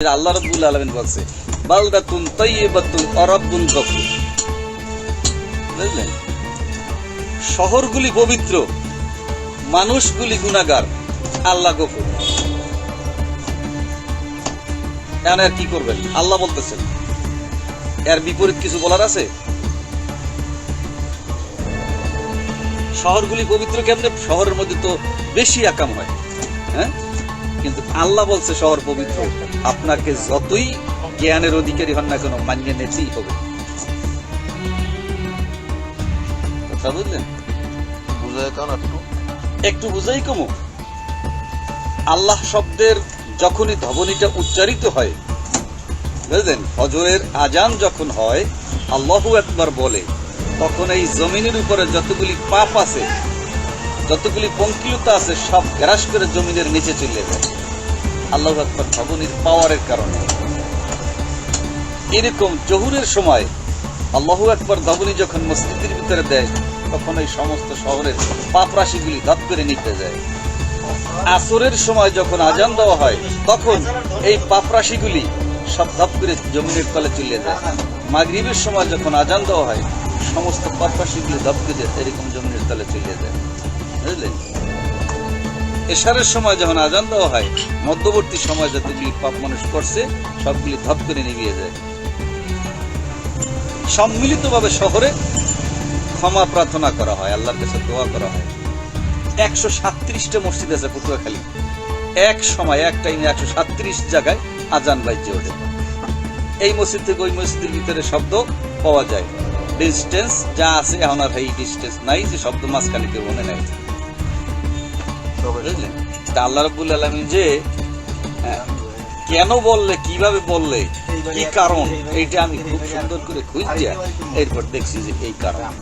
আল্লাহ রাব্বুল আলামিন বলছে, বালদাতুন অরাব্বুন গফুর। বুঝলেন? শহরগুলি পবিত্র, মানুষগুলি গুনাহগার, আল্লাহ গফুর। এখন আর কি করবেন? আল্লাহ বলতেছেন। এর বিপরীত কিছু বলার আছে? শহরগুলি পবিত্র কেমনে? শহরের মধ্যে তো বেশি একাম হয় হ্যাঁ? কিন্তু আল্লাহ বলছে শহর পবিত্র। আপনাকে যতই জ্ঞানের অধিকারী হন না কেন মানিয়ে নিতেই হবে। কথা বুঝলেন একটু। বুঝাই কমু? আল্লাহ শব্দের যখনই ধবনিটা উচ্চারিত হয় বুঝলেন? হজরের আজান যখন হয় আল্লাহু একবার বলে তখন এই জমিনের উপরে যতগুলি পাপ আছে যতগুলি পঙ্কিলতা আছে, সব গ্রাস করে জমিনের নিচে চলে যায়। আল্লাহ একবার ধবনির পাওয়ারের কারণে। এরকম জহুরের সময় আল্লাহু একবার ধবনি যখন মসজিদের ভিতরে দেয়, তখন এই সমস্ত শহরের পাপ রাশিগুলি ধপ করে নিতে যায়। আসরের সময় যখন আজান দেওয়া হয়, তখন এই পাপ রাশিগুলি সব ধপ করে জমিনের তলে চলে যায়। মাগরিবের সময় যখন আজান দেওয়া হয়, সমস্ত পাপ রাশিগুলি ধপ করে এরকম জমিনের তলে চলে যায়। বুঝলেন এশারের সময় যখন আজান দেওয়া হয়, মধ্যবর্তী সময় যতগুলি পাপ মানুষ করছে, সবগুলি ধপ করে নিভিয়ে যায় সম্মিলিতভাবে শহরে ক্ষমা প্রার্থনা করা হয়, আল্লাহর কাছে দোয়া করা হয়। একশো সাতত্রিশটা মসজিদ আছে পটুয়াখালী। এক সময়, এক টাইমে একশো সাতত্রিশ জায়গায় আজান বাজ্যে ওঠে। এই মসজিদ থেকে ওই মসজিদের ভিতরে শব্দ পাওয়া যায়। ডিস্টেন্স যা আছে, এখন আর এই ডিস্টেন্স নাই, যে শব্দ মাঝখানে কেউ মনে নাই। বুঝলেন আল্লাহ রবুল আলমী যে কেন বললে কীভাবে বললে কি কারণ এইটা আমি খুব সুন্দর করে খুঁজছি এরপর দেখছি যে এই কারণ।